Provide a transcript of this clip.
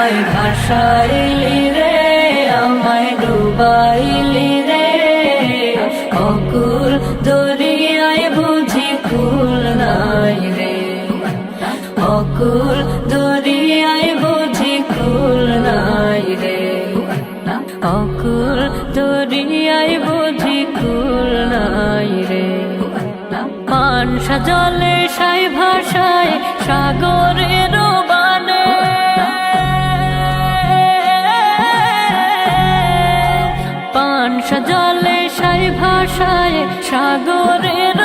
আমায় ভাসাইলি রে আমায় ডুবাইলি রে। অকুল দরিয়ায় বুঝি কুল নাই রে। অকুল দরিয়ায় বুঝি কুল নাই রে। অকুল দরিয়ায় বুঝি কুল নাই রে। মানসা জলে সাই ভাষায় সাগরের পানসা জলে সাই ভাষায় সাগরের